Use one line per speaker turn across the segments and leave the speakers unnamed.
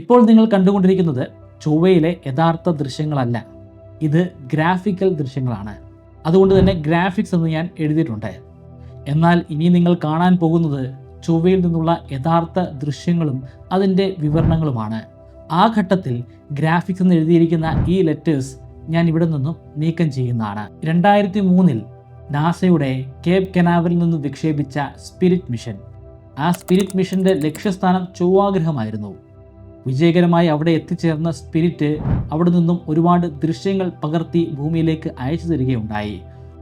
ഇപ്പോൾ നിങ്ങൾ കണ്ടുകൊണ്ടിരിക്കുന്നത് ചൊവ്വയിലെ യഥാർത്ഥ ദൃശ്യങ്ങളല്ല. ഇത് ഗ്രാഫിക്കൽ ദൃശ്യങ്ങളാണ്. അതുകൊണ്ട് തന്നെ ഗ്രാഫിക്സ് എന്ന് ഞാൻ എഴുതിയിട്ടുണ്ട്. എന്നാൽ ഇനി നിങ്ങൾ കാണാൻ പോകുന്നത് ചൊവ്വയിൽ നിന്നുള്ള യഥാർത്ഥ ദൃശ്യങ്ങളും അതിന്റെ വിവരണങ്ങളുമാണ്. ആ ഘട്ടത്തിൽ ഗ്രാഫിക്സ് എന്ന് എഴുതിയിരിക്കുന്ന ഈ ലെറ്റേഴ്സ് ഞാൻ ഇവിടെ നിന്നും നീക്കം ചെയ്യുന്നതാണ്. രണ്ടായിരത്തി മൂന്നിൽ നാസയുടെ കേപ് കനാവിൽ നിന്ന് വിക്ഷേപിച്ച സ്പിരിറ്റ് മിഷൻ ആ സ്പിരിറ്റ് മിഷന്റെ ലക്ഷ്യസ്ഥാനം ചൊവ്വാഗ്രഹമായിരുന്നു. വിജയകരമായി അവിടെ എത്തിച്ചേർന്ന സ്പിരിറ്റ് അവിടെ നിന്നും ഒരുപാട് ദൃശ്യങ്ങൾ പകർത്തി ഭൂമിയിലേക്ക് അയച്ചു തരികയുണ്ടായി.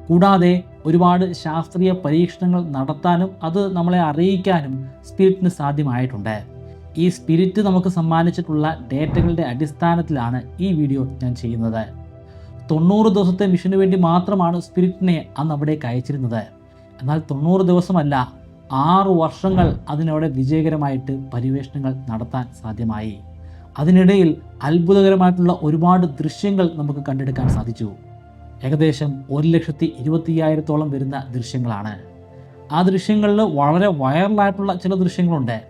കൂടാതെ ഒരുപാട് ശാസ്ത്രീയ പരീക്ഷണങ്ങൾ നടത്താനും അത് നമ്മളെ അറിയിക്കാനും സ്പിരിറ്റിന് സാധ്യമായിട്ടുണ്ട്. ഈ സ്പിരിറ്റ് നമുക്ക് സമ്മാനിച്ചിട്ടുള്ള ഡേറ്റകളുടെ അടിസ്ഥാനത്തിലാണ് ഈ വീഡിയോ ഞാൻ ചെയ്യുന്നത്. തൊണ്ണൂറ് ദിവസത്തെ മിഷന് വേണ്ടി മാത്രമാണ് സ്പിരിറ്റിനെ അന്ന് അവിടേക്ക് അയച്ചിരുന്നത്. എന്നാൽ തൊണ്ണൂറ് ദിവസമല്ല ആറു വർഷങ്ങൾ അതിനവിടെ വിജയകരമായിട്ട് പര്യവേഷണങ്ങൾ നടത്താൻ സാധ്യമായി. അതിനിടയിൽ അത്ഭുതകരമായിട്ടുള്ള ഒരുപാട് ദൃശ്യങ്ങൾ നമുക്ക് കണ്ടെടുക്കാൻ സാധിച്ചു. ഏകദേശം ഒരു ലക്ഷത്തി ഇരുപത്തിയ്യായിരത്തോളം വരുന്ന ദൃശ്യങ്ങളാണ്. ആ ദൃശ്യങ്ങളിൽ വളരെ വൈറലായിട്ടുള്ള ചില ദൃശ്യങ്ങളുണ്ട്.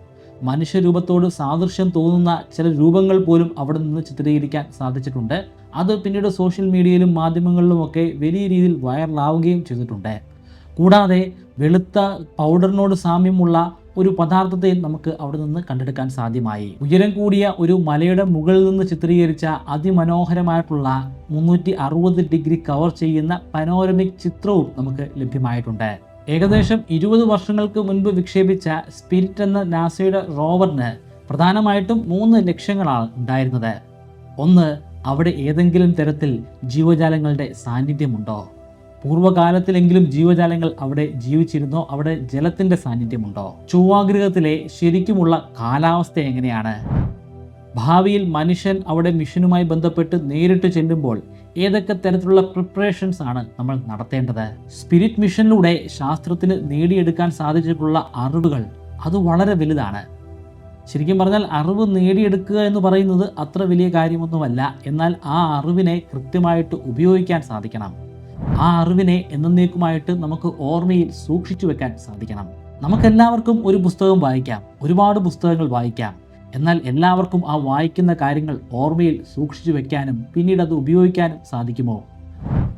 മനുഷ്യരൂപത്തോട് സാദൃശ്യം തോന്നുന്ന ചില രൂപങ്ങൾ പോലും അവിടെ നിന്ന് ചിത്രീകരിക്കാൻ സാധിച്ചിട്ടുണ്ട്. അത് പിന്നീട് സോഷ്യൽ മീഡിയയിലും മാധ്യമങ്ങളിലുമൊക്കെ വലിയ രീതിയിൽ വൈറലാവുകയും ചെയ്തിട്ടുണ്ട്. കൂടാതെ വെളുത്ത പൗഡറിനോട് സാമ്യമുള്ള ഒരു പദാർത്ഥത്തെയും നമുക്ക് അവിടെ നിന്ന് കണ്ടെടുക്കാൻ സാധ്യമായി. ഉയരം കൂടിയ ഒരു മലയുടെ മുകളിൽ നിന്ന് ചിത്രീകരിച്ച അതിമനോഹരമായിട്ടുള്ള മുന്നൂറ്റി അറുപത് ഡിഗ്രി കവർ ചെയ്യുന്ന പനോരമിക് ചിത്രവും നമുക്ക് ലഭ്യമായിട്ടുണ്ട്. ഏകദേശം ഇരുപത് വർഷങ്ങൾക്ക് മുൻപ് വിക്ഷേപിച്ച സ്പിരിറ്റ് എന്ന നാസയുടെ റോവറിന് പ്രധാനമായിട്ടും മൂന്ന് ലക്ഷ്യങ്ങളാണ് ഉണ്ടായിരുന്നത്. ഒന്ന് അവിടെ ഏതെങ്കിലും തരത്തിൽ ജീവജാലങ്ങളുടെ സാന്നിധ്യമുണ്ടോ? പൂർവകാലത്തിലെങ്കിലും ജീവജാലങ്ങൾ അവിടെ ജീവിച്ചിരുന്നോ? അവിടെ ജലത്തിന്റെ സാന്നിധ്യമുണ്ടോ? ചൊവ്വാഗ്രഹത്തിലെ ശരിക്കുമുള്ള കാലാവസ്ഥ എങ്ങനെയാണ്? ഭാവിയിൽ മനുഷ്യൻ അവിടെ മിഷനുമായി ബന്ധപ്പെട്ട് നേരിട്ട് ചെല്ലുമ്പോൾ ഏതൊക്കെ തരത്തിലുള്ള പ്രിപ്പറേഷൻസ് ആണ് നമ്മൾ നടത്തേണ്ടത്? സ്പിരിറ്റ് മിഷനിലൂടെ ശാസ്ത്രത്തിന് നേടിയെടുക്കാൻ സാധിച്ചിട്ടുള്ള അറിവുകൾ അത് വളരെ വലുതാണ്. ശരിക്കും പറഞ്ഞാൽ അറിവ് നേടിയെടുക്കുക എന്ന് പറയുന്നത് അത്ര വലിയ കാര്യമൊന്നുമല്ല. എന്നാൽ ആ അറിവിനെ കൃത്യമായിട്ട് ഉപയോഗിക്കാൻ സാധിക്കണം. ആ അറിവിനെ എന്നേക്കുമായിട്ട് നമുക്ക് ഓർമ്മയിൽ സൂക്ഷിച്ചു വെക്കാൻ സാധിക്കണം. നമുക്കെല്ലാവർക്കും ഒരു പുസ്തകം വായിക്കാം. ഒരുപാട് പുസ്തകങ്ങൾ വായിക്കാം. എന്നാൽ എല്ലാവർക്കും ആ വായിക്കുന്ന കാര്യങ്ങൾ ഓർമ്മയിൽ സൂക്ഷിച്ചു വെക്കാനും പിന്നീട് അത് ഉപയോഗിക്കാനും സാധിക്കുമോ?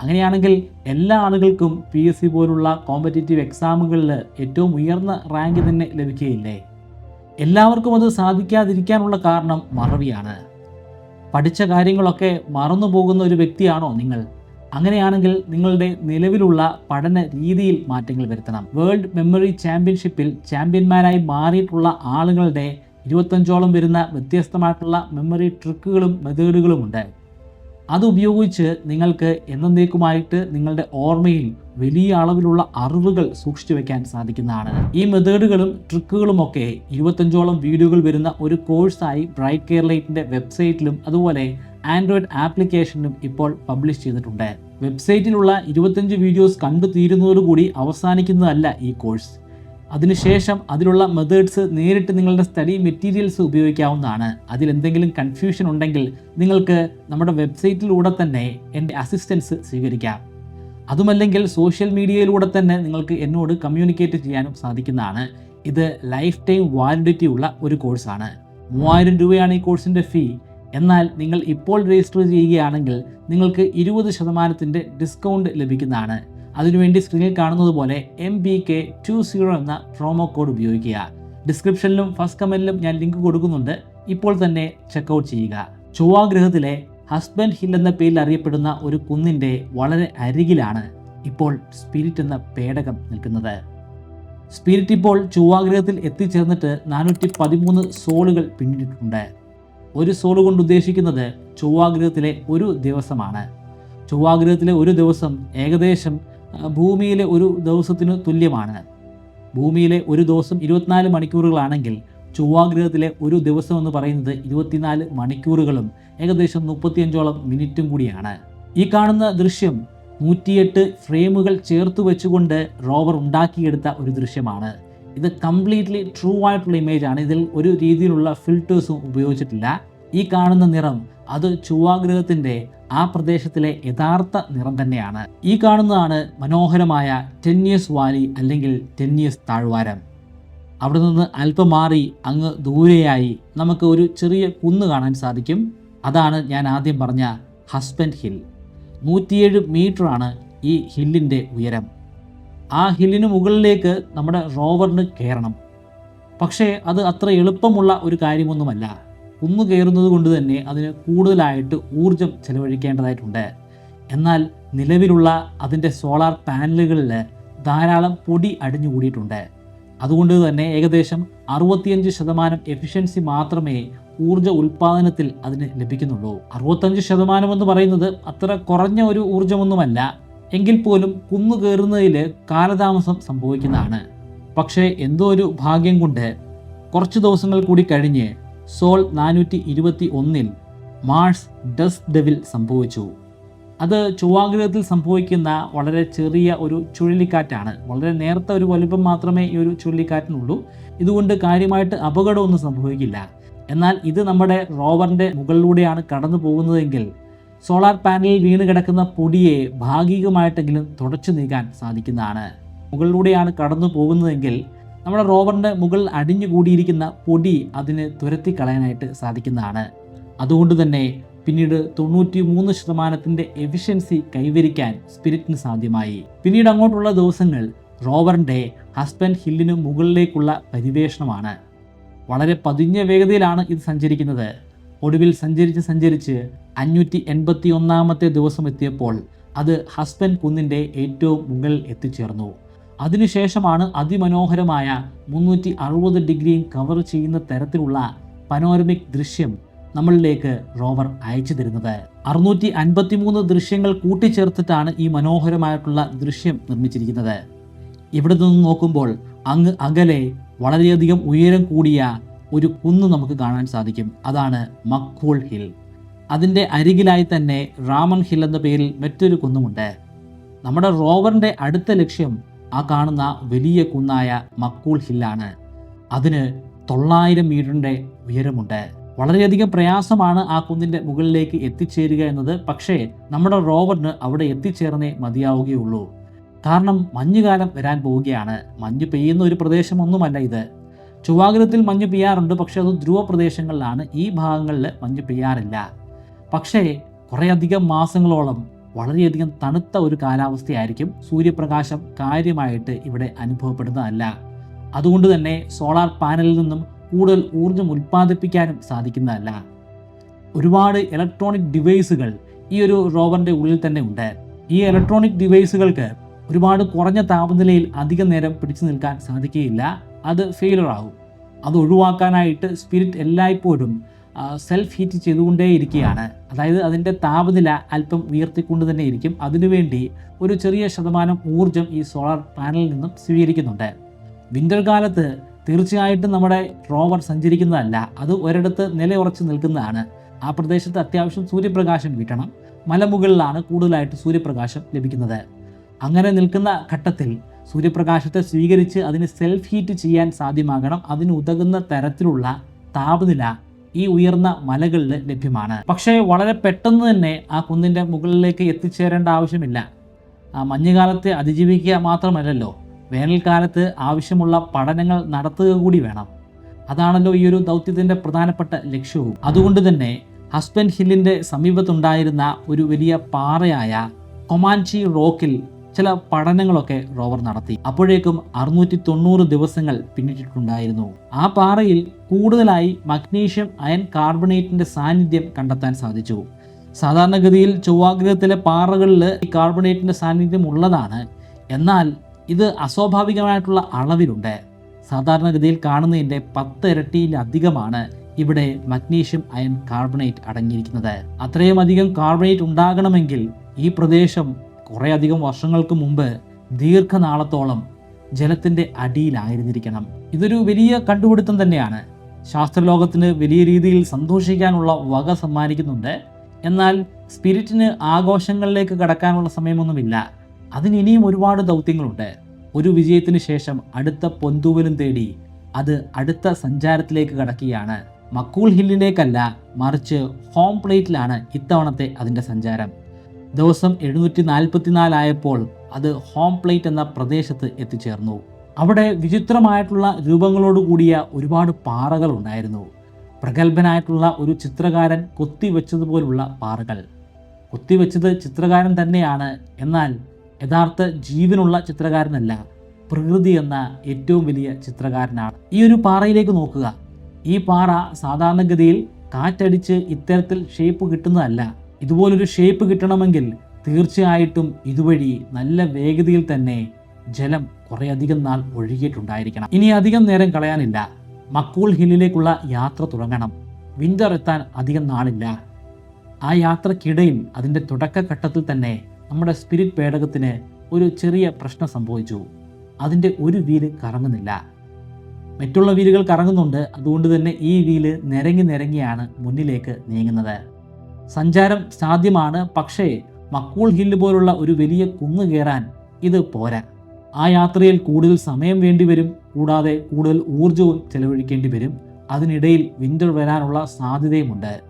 അങ്ങനെയാണെങ്കിൽ എല്ലാ ആളുകൾക്കും പി എസ് സി പോലുള്ള കോമ്പറ്റേറ്റീവ് എക്സാമുകളിൽ ഏറ്റവും ഉയർന്ന റാങ്ക് തന്നെ ലഭിക്കുകയില്ലേ? എല്ലാവർക്കും അത് സാധിക്കാതിരിക്കാനുള്ള കാരണം മറവിയാണ്. പഠിച്ച കാര്യങ്ങളൊക്കെ മറന്നു പോകുന്ന ഒരു വ്യക്തിയാണോ നിങ്ങൾ? അങ്ങനെയാണെങ്കിൽ നിങ്ങളുടെ നിലവിലുള്ള പഠന രീതിയിൽ മാറ്റങ്ങൾ വരുത്തണം. വേൾഡ് മെമ്മറി ചാമ്പ്യൻഷിപ്പിൽ ചാമ്പ്യന്മാരായി മാറിയിട്ടുള്ള ആളുകളുടെ ഇരുപത്തഞ്ചോളം വരുന്ന വ്യത്യസ്തമായിട്ടുള്ള മെമ്മറി ട്രിക്കുകളും മെത്തേഡുകളും ഉണ്ട്. അത് ഉപയോഗിച്ച് നിങ്ങൾക്ക് എന്നേക്കുമായിട്ട് നിങ്ങളുടെ ഓർമ്മയിൽ വലിയ അളവിലുള്ള അറിവുകൾ സൂക്ഷിച്ചു വെക്കാൻ സാധിക്കുന്നതാണ്. ഈ മെത്തേഡുകളും ട്രിക്കുകളും ഒക്കെ ഇരുപത്തഞ്ചോളം വീഡിയോകൾ വരുന്ന ഒരു കോഴ്സായി ബ്രൈറ്റ് കെയർലൈറ്റിന്റെ വെബ്സൈറ്റിലും അതുപോലെ ആൻഡ്രോയിഡ് ആപ്ലിക്കേഷനും ഇപ്പോൾ പബ്ലിഷ് ചെയ്തിട്ടുണ്ട്. വെബ്സൈറ്റിലുള്ള ഇരുപത്തഞ്ച് വീഡിയോസ് കണ്ടു തീരുന്നതോടുകൂടി അവസാനിക്കുന്നതല്ല ഈ കോഴ്സ്. അതിനുശേഷം അതിലുള്ള മെത്തേഡ്സ് നേരിട്ട് നിങ്ങളുടെ സ്റ്റഡി മെറ്റീരിയൽസ് ഉപയോഗിക്കാവുന്നതാണ്. അതിൽ എന്തെങ്കിലും കൺഫ്യൂഷൻ ഉണ്ടെങ്കിൽ നിങ്ങൾക്ക് നമ്മുടെ വെബ്സൈറ്റിലൂടെ തന്നെ എന്റെ അസിസ്റ്റൻസ് സ്വീകരിക്കാം. അതുമല്ലെങ്കിൽ സോഷ്യൽ മീഡിയയിലൂടെ തന്നെ നിങ്ങൾക്ക് എന്നോട് കമ്മ്യൂണിക്കേറ്റ് ചെയ്യാനും സാധിക്കുന്നതാണ്. ഇത് ലൈഫ് ടൈം വാലിഡിറ്റി ഉള്ള ഒരു കോഴ്സാണ് മൂവായിരം രൂപയാണ് ഈ കോഴ്സിന്റെ ഫീ എന്നാൽ നിങ്ങൾ ഇപ്പോൾ രജിസ്റ്റർ ചെയ്യുകയാണെങ്കിൽ നിങ്ങൾക്ക് ഇരുപത് ശതമാനത്തിന്റെ ഡിസ്കൗണ്ട് ലഭിക്കുന്നതാണ്. അതിനുവേണ്ടി സ്ക്രീനിൽ കാണുന്നത് പോലെ M B K two zero എന്ന പ്രോമോ കോഡ് ഉപയോഗിക്കുക. ഡിസ്ക്രിപ്ഷനിലും ഫസ്റ്റ് കമന്റിലും ഞാൻ ലിങ്ക് കൊടുക്കുന്നുണ്ട്. ഇപ്പോൾ തന്നെ ചെക്കൗട്ട് ചെയ്യുക. ചൊവ്വാഗ്രഹത്തിലെ ഹസ്ബൻഡ് ഹിൽ എന്ന പേരിൽ അറിയപ്പെടുന്ന ഒരു കുന്നിന്റെ വളരെ അരികിലാണ് ഇപ്പോൾ സ്പിരിറ്റ് എന്ന പേടകം നിൽക്കുന്നത്. സ്പിരിറ്റ് ഇപ്പോൾ ചൊവ്വാഗ്രഹത്തിൽ എത്തിച്ചേർന്നിട്ട് നാനൂറ്റി പതിമൂന്ന് സോളുകൾ പിന്നിട്ടിട്ടുണ്ട്. ഒരു സോൾ കൊണ്ട് ഉദ്ദേശിക്കുന്നത് ചൊവ്വാഗ്രഹത്തിലെ ഒരു ദിവസമാണ്. ചൊവ്വാഗ്രഹത്തിലെ ഒരു ദിവസം ഏകദേശം ഭൂമിയിലെ ഒരു ദിവസത്തിനു തുല്യമാണ്. ഭൂമിയിലെ ഒരു ദിവസം ഇരുപത്തിനാല് മണിക്കൂറുകളാണെങ്കിൽ ചൊവ്വാഗ്രഹത്തിലെ ഒരു ദിവസം എന്ന് പറയുന്നത് ഇരുപത്തിനാല് മണിക്കൂറുകളും ഏകദേശം മുപ്പത്തിയഞ്ചോളം മിനിറ്റും കൂടിയാണ്. ഈ കാണുന്ന ദൃശ്യം നൂറ്റിയെട്ട് ഫ്രെയിമുകൾ ചേർത്ത് വെച്ചുകൊണ്ട് റോവർ ഉണ്ടാക്കിയെടുത്ത ഒരു ദൃശ്യമാണ്. ഇത് കംപ്ലീറ്റ്ലി ട്രൂ ആയിട്ടുള്ള ഇമേജ് ആണ്. ഇതിൽ ഒരു രീതിയിലുള്ള ഫിൽറ്റേഴ്സും ഉപയോഗിച്ചിട്ടില്ല. ഈ കാണുന്ന നിറം അത് ചൊവ്വാഗ്രഹത്തിന്റെ ആ പ്രദേശത്തിലെ യഥാർത്ഥ നിറം തന്നെയാണ്. ഈ കാണുന്നതാണ് മനോഹരമായ ടെന്നിയസ് വാലി അല്ലെങ്കിൽ ടെന്നിയസ് താഴ്വാരം. അവിടെ നിന്ന് അല്പം മാറി അങ്ങ് ദൂരെയായി നമുക്ക് ഒരു ചെറിയ കുന്ന് കാണാൻ സാധിക്കും. അതാണ് ഞാൻ ആദ്യം പറഞ്ഞ ഹസ്ബൻഡ് ഹിൽ നൂറ്റിയേഴ് മീറ്ററാണ് ഈ ഹില്ലിന്റെ ഉയരം. ആ ഹില്ലിന് മുകളിലേക്ക് നമ്മുടെ റോവറിന് കയറണം. പക്ഷേ അത് അത്ര എളുപ്പമുള്ള ഒരു കാര്യമൊന്നുമല്ല. കുന്നു കയറുന്നത് കൊണ്ട് തന്നെ അതിന് കൂടുതലായിട്ട് ഊർജം ചെലവഴിക്കേണ്ടതായിട്ടുണ്ട്. എന്നാൽ നിലവിലുള്ള അതിന്റെ സോളാർ പാനലുകളിൽ ധാരാളം പൊടി അടിഞ്ഞുകൂടിയിട്ടുണ്ട്. അതുകൊണ്ട് തന്നെ ഏകദേശം അറുപത്തിയഞ്ച് ശതമാനം എഫിഷ്യൻസി മാത്രമേ ഊർജ ഉൽപ്പാദനത്തിൽ അതിന് ലഭിക്കുന്നുള്ളൂ. അറുപത്തഞ്ച് ശതമാനം എന്ന് പറയുന്നത് അത്ര കുറഞ്ഞ ഒരു ഊർജമൊന്നുമല്ല എങ്കിൽ പോലും കുന്നു കയറുന്നതിൽ കാലതാമസം സംഭവിക്കുന്നതാണ്. പക്ഷേ എന്തോ ഒരു ഭാഗ്യം കൊണ്ട് കുറച്ച് ദിവസങ്ങൾ കൂടി കഴിഞ്ഞ് സോൾ നാനൂറ്റി ഇരുപത്തി ഒന്നിൽ മാർസ് ഡസ് ഡെവിൽ സംഭവിച്ചു. അത് ചൊവ്വാഗ്രഹത്തിൽ സംഭവിക്കുന്ന വളരെ ചെറിയ ഒരു ചുഴലിക്കാറ്റാണ്. വളരെ നേർത്ത ഒരു വലുപ്പം മാത്രമേ ഈ ഒരു ചുഴലിക്കാറ്റിനുള്ളൂ. ഇതുകൊണ്ട് കാര്യമായിട്ട് അപകടമൊന്നും സംഭവിക്കില്ല. എന്നാൽ ഇത് നമ്മുടെ റോവറിന്റെ മുകളിലൂടെയാണ് കടന്നു പോകുന്നതെങ്കിൽ സോളാർ പാനലിൽ വീണ് കിടക്കുന്ന പൊടിയെ ഭാഗികമായിട്ടെങ്കിലും തുടച്ചു നീക്കാൻ സാധിക്കുന്നതാണ്. മുകളിലൂടെയാണ് കടന്നു പോകുന്നതെങ്കിൽ നമ്മുടെ റോവറിന്റെ മുകളിൽ അടിഞ്ഞുകൂടിയിരിക്കുന്ന പൊടി അതിന് തുരത്തി കളയാനായിട്ട് സാധിക്കുന്നതാണ്. അതുകൊണ്ട് തന്നെ പിന്നീട് തൊണ്ണൂറ്റി മൂന്ന് ശതമാനത്തിന്റെ എഫിഷ്യൻസി കൈവരിക്കാൻ സ്പിരിറ്റിന് സാധ്യമായി. പിന്നീട് അങ്ങോട്ടുള്ള ദിവസങ്ങൾ റോവറിന്റെ ഹസ്ബൻഡ് ഹില്ലിന് മുകളിലേക്കുള്ള പരിവേഷണമാണ് വളരെ പതിഞ്ഞ വേഗതയിലാണ് ഇത് സഞ്ചരിക്കുന്നത്. ഒടുവിൽ സഞ്ചരിച്ച് സഞ്ചരിച്ച് അഞ്ഞൂറ്റി എൺപത്തി ഒന്നാമത്തെ ദിവസം എത്തിയപ്പോൾ അത് ഹസ്ബൻഡ് കുന്നിന്റെ ഏറ്റവും മുകളിൽ എത്തിച്ചേർന്നു. അതിനുശേഷമാണ് അതിമനോഹരമായ മുന്നൂറ്റി അറുപത് ഡിഗ്രിയും കവർ ചെയ്യുന്ന തരത്തിലുള്ള പനോരമിക് ദൃശ്യം നമ്മളിലേക്ക് റോവർ അയച്ചു തരുന്നത്. അറുന്നൂറ്റി അൻപത്തിമൂന്ന് ദൃശ്യങ്ങൾ കൂട്ടിച്ചേർത്തിട്ടാണ് ഈ മനോഹരമായിട്ടുള്ള ദൃശ്യം നിർമ്മിച്ചിരിക്കുന്നത്. ഇവിടെ നിന്ന് നോക്കുമ്പോൾ അങ്ങ് അകലെ വളരെയധികം ഉയരം കൂടിയ ഒരു കുന്ന് നമുക്ക് കാണാൻ സാധിക്കും. അതാണ് മക്കൂൾ ഹിൽ. അതിന്റെ അരികിലായി തന്നെ റാമൻ ഹിൽ എന്ന പേരിൽ മറ്റൊരു കുന്നുമുണ്ട്. നമ്മുടെ റോവറിന്റെ അടുത്ത ലക്ഷ്യം ആ കാണുന്ന വലിയ കുന്നായ മക്കൂൾ ഹില്ലാണ് അതിന് തൊള്ളായിരം മീറ്ററിന്റെ ഉയരമുണ്ട്. വളരെയധികം പ്രയാസമാണ് ആ കുന്നിന്റെ മുകളിലേക്ക് എത്തിച്ചേരുക എന്നത്. പക്ഷേ നമ്മുടെ റോവറിന് അവിടെ എത്തിച്ചേർന്നേ മതിയാവുകയുള്ളൂ. കാരണം മഞ്ഞുകാലം വരാൻ പോവുകയാണ്. മഞ്ഞ് പെയ്യുന്ന ഒരു പ്രദേശമൊന്നുമല്ല ഇത്. ചൊവ്വാഗ്രഹത്തിൽ മഞ്ഞ് പെയ്യാറുണ്ട് പക്ഷേ അത് ധ്രുവ പ്രദേശങ്ങളിലാണ് ഈ ഭാഗങ്ങളിൽ മഞ്ഞ് പെയ്യാറില്ല. പക്ഷേ കുറേയധികം മാസങ്ങളോളം വളരെയധികം തണുത്ത ഒരു കാലാവസ്ഥയായിരിക്കും സൂര്യപ്രകാശം കാര്യമായിട്ട് ഇവിടെ അനുഭവപ്പെടുന്നതല്ല. അതുകൊണ്ട് തന്നെ സോളാർ പാനലിൽ നിന്നും കൂടുതൽ ഊർജം ഉൽപ്പാദിപ്പിക്കാനും സാധിക്കുന്നതല്ല. ഒരുപാട് ഇലക്ട്രോണിക് ഡിവൈസുകൾ ഈ ഒരു റോവറിന്റെ ഉള്ളിൽ തന്നെ ഉണ്ട്. ഈ ഇലക്ട്രോണിക് ഡിവൈസുകൾക്ക് ഒരുപാട് കുറഞ്ഞ താപനിലയിൽ അധികം നേരം പിടിച്ചു നിൽക്കാൻ സാധിക്കുകയില്ല. അത് ഫെയിലർ ആകും. അത് ഒഴിവാക്കാനായിട്ട് സ്പിരിറ്റ് എല്ലായ്പ്പോഴും സെൽഫ് ഹീറ്റ് ചെയ്തുകൊണ്ടേയിരിക്കുകയാണ്. അതായത് അതിന്റെ താപനില അല്പം ഉയർത്തിക്കൊണ്ട് തന്നെ ഇരിക്കും. അതിനുവേണ്ടി ഒരു ചെറിയ ശതമാനം ഊർജം ഈ സോളാർ പാനലിൽ നിന്നും സ്വീകരിക്കുന്നുണ്ട്. വിന്റർ കാലത്ത് തീർച്ചയായിട്ടും നമ്മുടെ റോവർ സഞ്ചരിക്കുന്നതല്ല അത് ഒരിടത്ത് നിലയുറച്ച് നിൽക്കുന്നതാണ്. ആ പ്രദേശത്ത് അത്യാവശ്യം സൂര്യപ്രകാശം കിട്ടണം. മലമുകളിലാണ് കൂടുതലായിട്ട് സൂര്യപ്രകാശം ലഭിക്കുന്നത്. അങ്ങനെ നിൽക്കുന്ന ഘട്ടത്തിൽ സൂര്യപ്രകാശത്തെ സ്വീകരിച്ച് അതിന് സെൽഫ് ഹീറ്റ് ചെയ്യാൻ സാധ്യമാകണം. അതിന് ഉതകുന്ന തരത്തിലുള്ള താപനില ഈ ഉയർന്ന മലകളിൽ ലഭ്യമാണ്. പക്ഷേ വളരെ പെട്ടെന്ന് തന്നെ ആ കുന്നിന്റെ മുകളിലേക്ക് എത്തിച്ചേരേണ്ട ആവശ്യമില്ല. ആ മഞ്ഞുകാലത്തെ അതിജീവിക്കുക മാത്രമല്ലല്ലോ വേനൽക്കാലത്ത് ആവശ്യമുള്ള പഠനങ്ങൾ നടത്തുക കൂടി വേണം. അതാണല്ലോ ഈ ഒരു ദൗത്യത്തിന്റെ പ്രധാനപ്പെട്ട ലക്ഷ്യവും. അതുകൊണ്ട് തന്നെ ഹസ്ബൻഡ് ഹില്ലിന്റെ സമീപത്തുണ്ടായിരുന്ന ഒരു വലിയ പാറയായ കൊമാൻചി റോക്കിൽ ചില പഠനങ്ങളൊക്കെ റോവർ നടത്തി. അപ്പോഴേക്കും അറുന്നൂറ്റി തൊണ്ണൂറ് ദിവസങ്ങൾ പിന്നിട്ടിട്ടുണ്ടായിരുന്നു. ആ പാറയിൽ കൂടുതലായി മഗ്നീഷ്യം അയൺ കാർബണേറ്റിന്റെ സാന്നിധ്യം കണ്ടെത്താൻ സാധിച്ചു. സാധാരണഗതിയിൽ ചൊവ്വാഗ്രഹത്തിലെ പാറകളിൽ ഈ കാർബണേറ്റിന്റെ സാന്നിധ്യം ഉള്ളതാണ്. എന്നാൽ ഇത് അസ്വാഭാവികമായിട്ടുള്ള അളവിലുണ്ട്. സാധാരണഗതിയിൽ കാണുന്നതിന്റെ പത്ത് ഇരട്ടിയിലധികമാണ് ഇവിടെ മഗ്നീഷ്യം അയൺ കാർബണേറ്റ് അടങ്ങിയിരിക്കുന്നത്. അത്രയും അധികം കാർബണേറ്റ് ഉണ്ടാകണമെങ്കിൽ ഈ പ്രദേശം കുറേ അധികം വർഷങ്ങൾക്ക് മുമ്പ് ദീർഘനാളത്തോളം ജലത്തിന്റെ അടിയിലായിരുന്നിരിക്കണം. ഇതൊരു വലിയ കണ്ടുപിടുത്തം തന്നെയാണ്. ശാസ്ത്രലോകത്തിന് വലിയ രീതിയിൽ സന്തോഷിക്കാനുള്ള വക സമ്മാനിക്കുന്നുണ്ട്. എന്നാൽ സ്പിരിറ്റിന് ആഘോഷങ്ങളിലേക്ക് കടക്കാനുള്ള സമയമൊന്നുമില്ല. അതിന് ഇനിയും ഒരുപാട് ദൗത്യങ്ങളുണ്ട്. ഒരു വിജയത്തിന് ശേഷം അടുത്ത പൊന്തൂവലും തേടി അത് അടുത്ത സഞ്ചാരത്തിലേക്ക് കടക്കുകയാണ്. മക്കൂൾ ഹില്ലിലേക്കല്ല മറിച്ച് ഹോം പ്ലേറ്റിലാണ് ഇത്തവണത്തെ അതിന്റെ സഞ്ചാരം. ദിവസം എഴുന്നൂറ്റി നാൽപ്പത്തിനാലായപ്പോൾ അത് ഹോം പ്ലേറ്റ് എന്ന പ്രദേശത്ത് എത്തിച്ചേർന്നു. അവിടെ വിചിത്രമായിട്ടുള്ള രൂപങ്ങളോട് കൂടിയ ഒരുപാട് പാറകൾ ഉണ്ടായിരുന്നു. പ്രഗത്ഭനായിട്ടുള്ള ഒരു ചിത്രകാരൻ കൊത്തിവെച്ചതുപോലുള്ള പാറകൾ. കൊത്തിവെച്ചത് ചിത്രകാരൻ തന്നെയാണ്. എന്നാൽ യഥാർത്ഥ ജീവനുള്ള ചിത്രകാരനല്ല പ്രകൃതി എന്ന ഏറ്റവും വലിയ ചിത്രകാരനാണ്. ഈ ഒരു പാറയിലേക്ക് നോക്കുക. ഈ പാറ സാധാരണഗതിയിൽ കാറ്റടിച്ച് ഇത്തരത്തിൽ ഷേപ്പ് കിട്ടുന്നതല്ല. ഇതുപോലൊരു ഷേപ്പ് കിട്ടണമെങ്കിൽ തീർച്ചയായിട്ടും ഇതുവഴി നല്ല വേഗതയിൽ തന്നെ ജലം കുറേയധികം നാൾ ഒഴുകിയിട്ടുണ്ടായിരിക്കണം. ഇനി അധികം നേരം കളയാനില്ല. മക്കൂൾ ഹില്ലിലേക്കുള്ള യാത്ര തുടങ്ങണം. വിന്റർ എത്താൻ അധികം നാളില്ല. ആ യാത്രക്കിടയിൽ അതിന്റെ തുടക്കഘട്ടത്തിൽ തന്നെ നമ്മുടെ സ്പിരിറ്റ് പേടകത്തിന് ഒരു ചെറിയ പ്രശ്നം സംഭവിച്ചു. അതിന്റെ ഒരു വീൽ കറങ്ങുന്നില്ല. മറ്റുള്ള വീലുകൾ കറങ്ങുന്നുണ്ട്. അതുകൊണ്ട് തന്നെ ഈ വീൽ നിരങ്ങി നിരങ്ങിയാണ് മുന്നിലേക്ക് നീങ്ങുന്നത്. സഞ്ചാരം സാധ്യമാണ് പക്ഷേ മക്കൂൾ ഹില്ല് പോലുള്ള ഒരു വലിയ കുന്ന് കയറാൻ ഇത് പോരാ. ആ യാത്രയിൽ കൂടുതൽ സമയം വേണ്ടിവരും കൂടാതെ കൂടുതൽ ഊർജവും ചെലവഴിക്കേണ്ടി വരും. അതിനിടയിൽ വിന്റർ വരാനുള്ള സാധ്യതയുമുണ്ട്.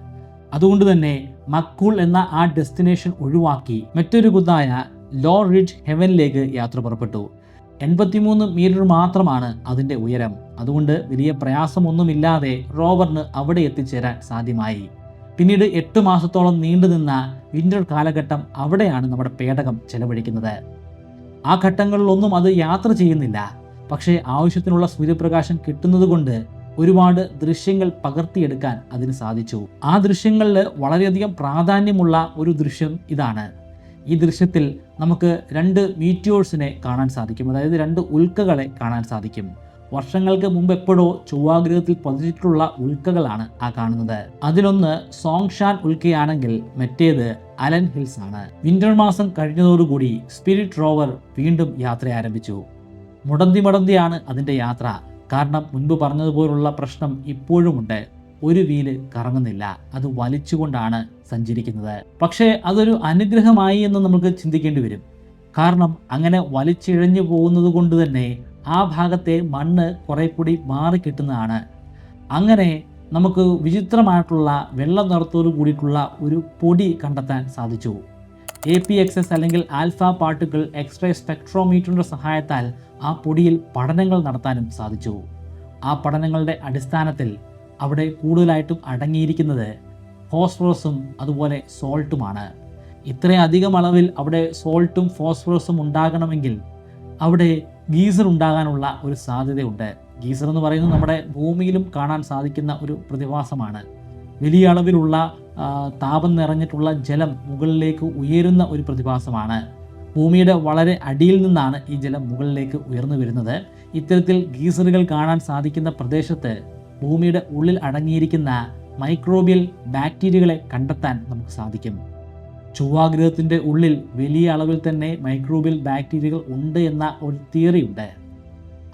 അതുകൊണ്ട് തന്നെ മക്കൂൾ എന്ന ആ ഡെസ്റ്റിനേഷൻ ഒഴിവാക്കി മറ്റൊരു കുന്നായ ലോ റിഡ്ജ് ഹെവനിലേക്ക് യാത്ര പുറപ്പെട്ടു. എൺപത്തിമൂന്ന് മീറ്റർ മാത്രമാണ് അതിന്റെ ഉയരം. അതുകൊണ്ട് വലിയ പ്രയാസമൊന്നുമില്ലാതെ റോവറിന് അവിടെ എത്തിച്ചേരാൻ സാധ്യമായി. പിന്നീട് എട്ട് മാസത്തോളം നീണ്ടുനിന്ന വിന്റർ കാലഘട്ടം അവിടെയാണ് നമ്മുടെ പേടകം ചെലവഴിക്കുന്നത്. ആ ഘട്ടങ്ങളിലൊന്നും അത് യാത്ര ചെയ്യുന്നില്ല. പക്ഷേ ആവശ്യത്തിനുള്ള സൂര്യപ്രകാശം കിട്ടുന്നതുകൊണ്ട് ഒരുപാട് ദൃശ്യങ്ങൾ പകർത്തിയെടുക്കാൻ അതിന് സാധിച്ചു. ആ ദൃശ്യങ്ങളിൽ വളരെയധികം പ്രാധാന്യമുള്ള ഒരു ദൃശ്യം ഇതാണ്. ഈ ദൃശ്യത്തിൽ നമുക്ക് രണ്ട് മീറ്റിയോഴ്സിനെ കാണാൻ സാധിക്കും. അതായത് രണ്ട് ഉൽക്കകളെ കാണാൻ സാധിക്കും. വർഷങ്ങൾക്ക് മുമ്പ് എപ്പോഴോ ചൊവ്വാഗ്രഹത്തിൽ പതിച്ചിട്ടുള്ള ഉൽക്കകളാണ് ആ കാണുന്നത്. അതിലൊന്ന് സോങ്ഷാൻ ഉൽക്കയാണെങ്കിൽ മറ്റേത് അലൻ ഹിൽസ് ആണ് വിന്റർ മാസം കഴിഞ്ഞതോടുകൂടി സ്പിരിറ്റ് റോവർ വീണ്ടും യാത്ര ആരംഭിച്ചു. മുടന്തി മുടന്തിയാണ് അതിന്റെ യാത്ര. കാരണം മുൻപ് പറഞ്ഞതുപോലുള്ള പ്രശ്നം ഇപ്പോഴുമുണ്ട്. ഒരു വീൽ കറങ്ങുന്നില്ല. അത് വലിച്ചുകൊണ്ടാണ് സഞ്ചരിക്കുന്നത്. പക്ഷേ അതൊരു അനുഗ്രഹമായി എന്ന് നമുക്ക് ചിന്തിക്കേണ്ടി വരും. കാരണം അങ്ങനെ വലിച്ചിഴഞ്ഞു പോകുന്നത് കൊണ്ട് തന്നെ ആ ഭാഗത്തെ മണ്ണ് കുറെ കൂടി മാറി കിട്ടുന്നതാണ്. അങ്ങനെ നമുക്ക് വിചിത്രമായിട്ടുള്ള വെള്ള നിറത്തോടു കൂടിയിട്ടുള്ള ഒരു പൊടി കണ്ടെത്താൻ സാധിച്ചു. എ പി എക്സ് എസ് അല്ലെങ്കിൽ ആൽഫ പാർട്ടിക്കിൾ എക്സ്റേ സ്പെക്ട്രോമീറ്ററിന്റെ സഹായത്താൽ ആ പൊടിയിൽ പഠനങ്ങൾ നടത്താനും സാധിച്ചു. ആ പഠനങ്ങളുടെ അടിസ്ഥാനത്തിൽ അവിടെ കൂടുതലായിട്ടും അടങ്ങിയിരിക്കുന്നത് ഫോസ്ഫറസും അതുപോലെ സോൾട്ടുമാണ്. ഇത്രയധികം അളവിൽ അവിടെ സോൾട്ടും ഫോസ്ഫറസും ഉണ്ടാകണമെങ്കിൽ അവിടെ ഗീസർ ഉണ്ടാകാനുള്ള ഒരു സാധ്യതയുണ്ട്. ഗീസർ എന്ന് പറയുന്നത് നമ്മുടെ ഭൂമിയിലും കാണാൻ സാധിക്കുന്ന ഒരു പ്രതിഭാസമാണ്. വലിയ അളവിലുള്ള താപം നിറഞ്ഞിട്ടുള്ള ജലം മുകളിലേക്ക് ഉയരുന്ന ഒരു പ്രതിഭാസമാണ്. ഭൂമിയുടെ വളരെ അടിയിൽ നിന്നാണ് ഈ ജലം മുകളിലേക്ക് ഉയർന്നു വരുന്നത്. ഇത്തരത്തിൽ ഗീസറുകൾ കാണാൻ സാധിക്കുന്ന പ്രദേശത്ത് ഭൂമിയുടെ ഉള്ളിൽ അടങ്ങിയിരിക്കുന്ന മൈക്രോബിയൽ ബാക്ടീരിയകളെ കണ്ടെത്താൻ നമുക്ക് സാധിക്കും. ചൊവ്വാഗ്രഹത്തിന്റെ ഉള്ളിൽ വലിയ അളവിൽ തന്നെ മൈക്രോബിയൽ ബാക്ടീരിയകൾ ഉണ്ട് എന്ന ഒരു തിയറി ഉണ്ട്.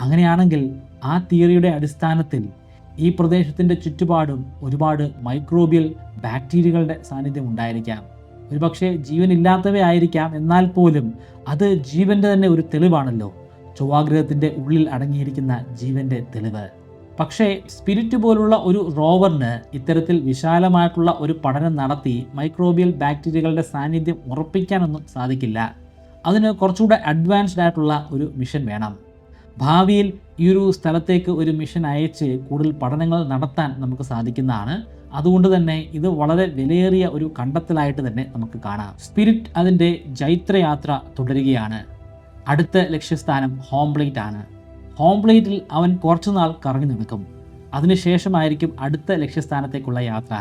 അങ്ങനെയാണെങ്കിൽ ആ തിയറിയുടെ അടിസ്ഥാനത്തിൽ ഈ പ്രദേശത്തിന്റെ ചുറ്റുപാടും ഒരുപാട് മൈക്രോബിയൽ ബാക്ടീരിയകളുടെ സാന്നിധ്യം ഉണ്ടായിരിക്കാം. ഒരുപക്ഷെ ജീവനില്ലാത്തവയായിരിക്കാം എന്നാൽ പോലും അത് ജീവന്റെ തന്നെ ഒരു തെളിവാണല്ലോ. ചൊവ്വാഗ്രഹത്തിന്റെ ഉള്ളിൽ അടങ്ങിയിരിക്കുന്ന ജീവന്റെ തെളിവ്. പക്ഷേ സ്പിരിറ്റ് പോലുള്ള ഒരു റോവറിന് ഇത്തരത്തിൽ വിശാലമായിട്ടുള്ള ഒരു പഠനം നടത്തി മൈക്രോബിയൽ ബാക്ടീരിയകളുടെ സാന്നിധ്യം ഉറപ്പിക്കാനൊന്നും സാധിക്കില്ല. അതിന് കുറച്ചുകൂടെ അഡ്വാൻസ്ഡ് ആയിട്ടുള്ള ഒരു മിഷൻ വേണം. ഭാവിയിൽ ഈ ഒരു സ്ഥലത്തേക്ക് ഒരു മിഷൻ അയച്ച് കൂടുതൽ പഠനങ്ങൾ നടത്താൻ നമുക്ക് സാധിക്കുന്നതാണ്. അതുകൊണ്ട് തന്നെ ഇത് വളരെ വിലയേറിയ ഒരു കണ്ടെത്തലായിട്ട് തന്നെ നമുക്ക് കാണാം. സ്പിരിറ്റ് അതിന്റെ ജൈത്രയാത്ര തുടരുകയാണ്. അടുത്ത ലക്ഷ്യസ്ഥാനം ഹോംപ്ലേറ്റ് ആണ്. ഹോംപ്ലേറ്റിൽ അവൻ കുറച്ചുനാൾ കറങ്ങി നടക്കും. അതിനുശേഷമായിരിക്കും അടുത്ത ലക്ഷ്യസ്ഥാനത്തേക്കുള്ള യാത്ര.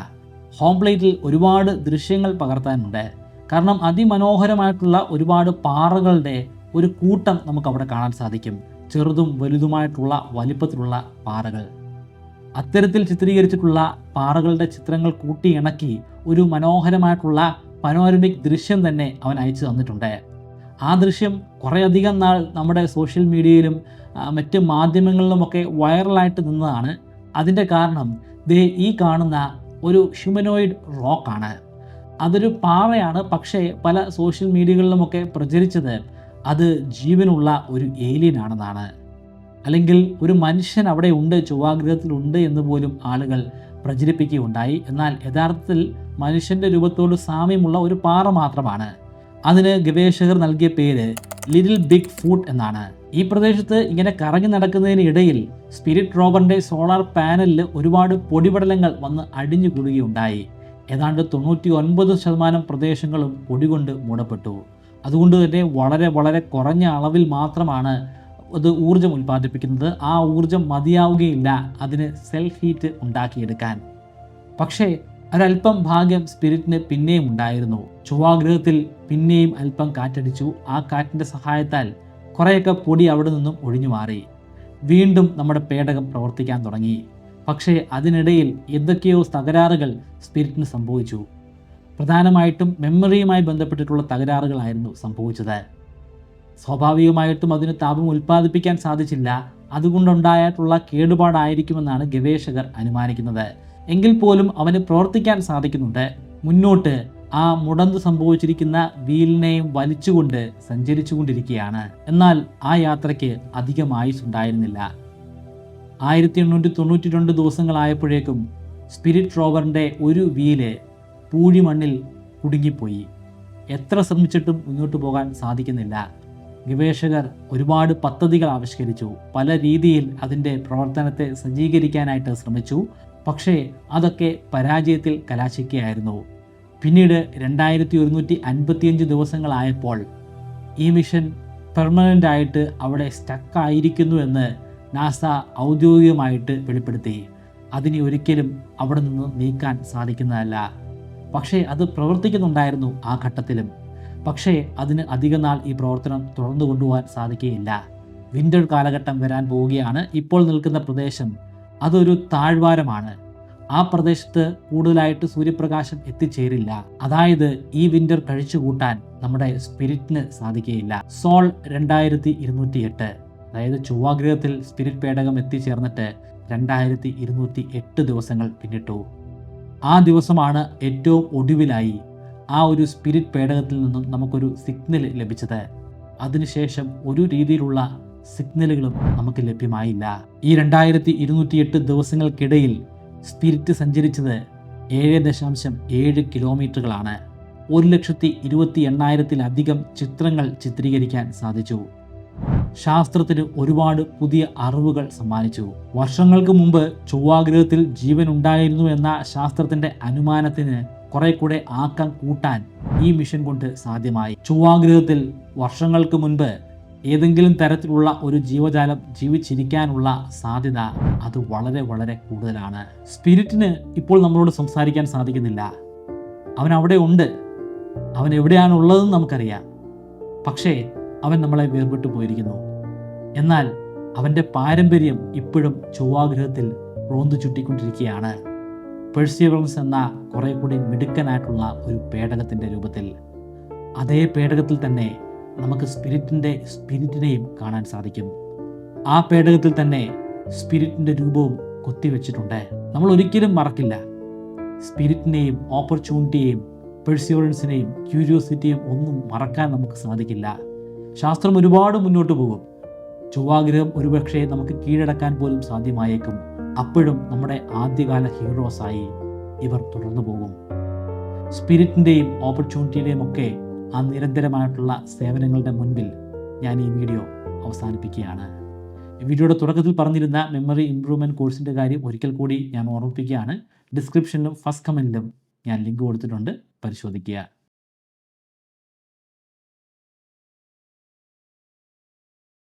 ഹോം പ്ലേറ്റിൽ ഒരുപാട് ദൃശ്യങ്ങൾ പകർത്താനുണ്ട്. കാരണം അതിമനോഹരമായിട്ടുള്ള ഒരുപാട് പാറകളുടെ ഒരു കൂട്ടം നമുക്ക് അവിടെ കാണാൻ സാധിക്കും. ചെറുതും വലുതുമായിട്ടുള്ള വലിപ്പത്തിലുള്ള പാറകൾ. അത്തരത്തിൽ ചിത്രീകരിച്ചിട്ടുള്ള പാറകളുടെ ചിത്രങ്ങൾ കൂട്ടിയിണക്കി ഒരു മനോഹരമായിട്ടുള്ള പനോരമിക് ദൃശ്യം തന്നെ അവൻ അയച്ചു തന്നിട്ടുണ്ട്. ആ ദൃശ്യം കുറേയധികം നാൾ നമ്മുടെ സോഷ്യൽ മീഡിയയിലും മറ്റ് മാധ്യമങ്ങളിലുമൊക്കെ വൈറലായിട്ട് നിന്നതാണ്. അതിന്റെ കാരണം ദേ ഈ കാണുന്ന ഒരു ഹ്യൂമനോയിഡ് റോക്കാണ് അതൊരു പാറയാണ് പക്ഷേ പല സോഷ്യൽ മീഡിയകളിലുമൊക്കെ പ്രചരിച്ചത് അത് ജീവനുള്ള ഒരു ഏലിയൻ ആണെന്നാണ്. അല്ലെങ്കിൽ ഒരു മനുഷ്യൻ അവിടെ ഉണ്ട് ചൊവ്വാഗ്രഹത്തിലുണ്ട് എന്ന് പോലും ആളുകൾ പ്രചരിപ്പിക്കുകയുണ്ടായി. എന്നാൽ യഥാർത്ഥത്തിൽ മനുഷ്യന്റെ രൂപത്തോട് സാമ്യമുള്ള ഒരു പാറ മാത്രമാണ്. അതിന് ഗവേഷകർ നൽകിയ പേര് ലിറ്റിൽ ബിഗ് ഫുഡ് എന്നാണ്. ഈ പ്രദേശത്ത് ഇങ്ങനെ കറങ്ങി നടക്കുന്നതിനിടയിൽ സ്പിരിറ്റ് റോബറിന്റെ സോളാർ പാനലിൽ ഒരുപാട് പൊടിപടലങ്ങൾ വന്ന് അടിഞ്ഞു കൂടുകയുണ്ടായി. ഏതാണ്ട് തൊണ്ണൂറ്റി ഒൻപത് ശതമാനം പ്രദേശങ്ങളും പൊടി കൊണ്ട് മൂടപ്പെട്ടു. അതുകൊണ്ട് തന്നെ വളരെ വളരെ കുറഞ്ഞ അളവിൽ മാത്രമാണ് അത് ഊർജം ഉൽപ്പാദിപ്പിക്കുന്നത്. ആ ഊർജം മതിയാവുകയില്ല അതിന് സെൽഫ് ഹീറ്റ് ഉണ്ടാക്കിയെടുക്കാൻ. പക്ഷേ ഒരല്പം ഭാഗ്യം സ്പിരിറ്റിന് പിന്നെയും ഉണ്ടായിരുന്നു. ചൊവ്വാഗ്രഹത്തിൽ പിന്നെയും അല്പം കാറ്റടിച്ചു. ആ കാറ്റിന്റെ സഹായത്താൽ കുറേയൊക്കെ പൊടി അവിടെ നിന്നും ഒഴിഞ്ഞു മാറി. വീണ്ടും നമ്മുടെ പേടകം പ്രവർത്തിക്കാൻ തുടങ്ങി. പക്ഷേ അതിനിടയിൽ എന്തൊക്കെയോ തകരാറുകൾ സ്പിരിറ്റിന് സംഭവിച്ചു. പ്രധാനമായിട്ടും മെമ്മറിയുമായി ബന്ധപ്പെട്ടിട്ടുള്ള തകരാറുകളായിരുന്നു സംഭവിച്ചത്. സ്വാഭാവികമായിട്ടും അതിന് താപം ഉൽപ്പാദിപ്പിക്കാൻ സാധിച്ചില്ല. അതുകൊണ്ടുണ്ടായിട്ടുള്ള കേടുപാടായിരിക്കുമെന്നാണ് ഗവേഷകർ അനുമാനിക്കുന്നത്. എങ്കിൽ പോലും അവന് പ്രവർത്തിക്കാൻ സാധിക്കുന്നുണ്ട്. മുന്നോട്ട് ആ മുടന്ത് സംഭവിച്ചിരിക്കുന്ന വീലിനെയും വലിച്ചുകൊണ്ട് സഞ്ചരിച്ചുകൊണ്ടിരിക്കുകയാണ്. എന്നാൽ ആ യാത്രയ്ക്ക് അധികം ആയുസ് ഉണ്ടായിരുന്നില്ല ആയിരത്തി എണ്ണൂറ്റി തൊണ്ണൂറ്റി രണ്ട് ദിവസങ്ങളായപ്പോഴേക്കും സ്പിരിറ്റ് റോവറിന്റെ ഒരു വീൽ പൂഴിമണ്ണിൽ കുടുങ്ങിപ്പോയി. എത്ര ശ്രമിച്ചിട്ടും മുന്നോട്ട് പോകാൻ സാധിക്കുന്നില്ല. ഗവേഷകർ ഒരുപാട് പദ്ധതികൾ ആവിഷ്കരിച്ചു. പല രീതിയിൽ അതിന്റെ പ്രവർത്തനത്തെ സജ്ജീകരിക്കാനായിട്ട് ശ്രമിച്ചു. പക്ഷേ അതൊക്കെ പരാജയത്തിൽ കലാശിക്കുകയായിരുന്നു. പിന്നീട് രണ്ടായിരത്തി ഒരുന്നൂറ്റി അൻപത്തിയഞ്ച് ദിവസങ്ങളായപ്പോൾ ഈ മിഷൻ പെർമനന്റ് ആയിട്ട് അവിടെ സ്റ്റക്കായിരിക്കുന്നു എന്ന് നാസ ഔദ്യോഗികമായിട്ട് വെളിപ്പെടുത്തി. അതിനെ ഒരിക്കലും അവിടെ നിന്ന് നീക്കാൻ സാധിക്കുന്നതല്ല. പക്ഷേ അത് പ്രവർത്തിക്കുന്നുണ്ടായിരുന്നു ആ ഘട്ടത്തിലും. പക്ഷേ അതിന് അധിക നാൾ ഈ പ്രവർത്തനം തുടർന്നു കൊണ്ടുപോകാൻ സാധിക്കുകയില്ല. വിന്റർ കാലഘട്ടം വരാൻ പോവുകയാണ് ഇപ്പോൾ നിൽക്കുന്ന പ്രദേശം. അതൊരു താഴ്വാരമാണ്. ആ പ്രദേശത്ത് കൂടുതലായിട്ട് സൂര്യപ്രകാശം എത്തിച്ചേരില്ല. അതായത് ഈ വിന്റർ കഴിച്ചു കൂട്ടാൻ നമ്മുടെ സ്പിരിറ്റിന് സാധിക്കുകയില്ല. സോൾ രണ്ടായിരത്തി ഇരുന്നൂറ്റി എട്ട് അതായത് ചൊവ്വാഗ്രഹത്തിൽ സ്പിരിറ്റ് പേടകം എത്തിച്ചേർന്നിട്ട് രണ്ടായിരത്തി ഇരുന്നൂറ്റി എട്ട് ദിവസങ്ങൾ പിന്നിട്ടു. ആ ദിവസമാണ് ഏറ്റവും ഒടുവിലായി ആ ഒരു സ്പിരിറ്റ് പേടകത്തിൽ നിന്നും നമുക്കൊരു സിഗ്നൽ ലഭിച്ചത്. അതിനുശേഷം ഒരു രീതിയിലുള്ള സിഗ്നലുകളും നമുക്ക് ലഭ്യമായില്ല. ഈ രണ്ടായിരത്തി ഇരുന്നൂറ്റിയെട്ട് ദിവസങ്ങൾക്കിടയിൽ സ്പിരിറ്റ് സഞ്ചരിച്ചത് ഏഴ് ദശാംശം ഏഴ് കിലോമീറ്ററുകളാണ്. ഒരു ലക്ഷത്തി ഇരുപത്തി എണ്ണായിരത്തിലധികം ചിത്രങ്ങൾ ചിത്രീകരിക്കാൻ സാധിച്ചു. ശാസ്ത്രത്തിന് ഒരുപാട് പുതിയ അറിവുകൾ സമ്മാനിച്ചു. വർഷങ്ങൾക്ക് മുമ്പ് ചൊവ്വാഗ്രഹത്തിൽ ജീവൻ ഉണ്ടായിരുന്നു എന്ന ശാസ്ത്രത്തിന്റെ അനുമാനത്തിന് കുറെ കൂടെ ആക്കം കൂട്ടാൻ ഈ മിഷൻ കൊണ്ട് സാധ്യമായി. ചൊവ്വാഗ്രഹത്തിൽ വർഷങ്ങൾക്ക് മുൻപ് ഏതെങ്കിലും തരത്തിലുള്ള ഒരു ജീവജാലം ജീവിച്ചിരിക്കാനുള്ള സാധ്യത അത് വളരെ വളരെ കൂടുതലാണ്. സ്പിരിറ്റിന് ഇപ്പോൾ നമ്മളോട് സംസാരിക്കാൻ സാധിക്കുന്നില്ല. അവൻ അവിടെ ഉണ്ട്. അവൻ എവിടെയാണ് ഉള്ളതെന്ന് നമുക്കറിയാം. പക്ഷേ അവൻ നമ്മളെ വേർപെട്ടു പോയിരിക്കുന്നു. എന്നാൽ അവന്റെ പാരമ്പര്യം ഇപ്പോഴും ചൊവ്വാഗ്രഹത്തിൽ റോന്തു ചുറ്റിക്കൊണ്ടിരിക്കുകയാണ് പെഴ്സിയറൻസ് എന്ന കുറെ കൂടി മിടുക്കനായിട്ടുള്ള ഒരു പേടകത്തിന്റെ രൂപത്തിൽ. അതേ പേടകത്തിൽ തന്നെ നമുക്ക് സ്പിരിറ്റിന്റെ സ്പിരിറ്റിനെയും കാണാൻ സാധിക്കും. ആ പേടകത്തിൽ തന്നെ സ്പിരിറ്റിന്റെ രൂപവും കൊത്തിവെച്ചിട്ടുണ്ട് നമ്മൾ ഒരിക്കലും മറക്കില്ല. സ്പിരിറ്റിനെയും ഓപ്പർച്യൂണിറ്റിയെയും പെഴ്സ്യൂറൻസിനെയും ക്യൂരിയോസിറ്റിയും ഒന്നും മറക്കാൻ നമുക്ക് സാധിക്കില്ല. ശാസ്ത്രം ഒരുപാട് മുന്നോട്ട് പോകും. ചൊവ്വാഗ്രഹം ഒരുപക്ഷെ നമുക്ക് കീഴടക്കാൻ പോലും സാധ്യമായേക്കും. അപ്പോഴും നമ്മുടെ ആദ്യകാല ഹീറോസായി ഇവർ തുടർന്നു പോകും. സ്പിരിറ്റിന്റെയും ഓപ്പർച്യൂണിറ്റിയുടെയും ഒക്കെ ആ നിരന്തരമായിട്ടുള്ള സേവനങ്ങളുടെ മുൻപിൽ ഞാൻ ഈ വീഡിയോ അവസാനിപ്പിക്കുകയാണ്. വീഡിയോയുടെ തുടക്കത്തിൽ പറഞ്ഞിരുന്ന മെമ്മറി ഇംപ്രൂവ്മെന്റ് കോഴ്സിന്റെ കാര്യം ഒരിക്കൽ കൂടി ഞാൻ ഓർമ്മിപ്പിക്കുകയാണ്. ഡിസ്ക്രിപ്ഷനിലും ഫസ്റ്റ് കമന്റിലും ഞാൻ ലിങ്ക് കൊടുത്തിട്ടുണ്ട്. പരിശോധിക്കുക.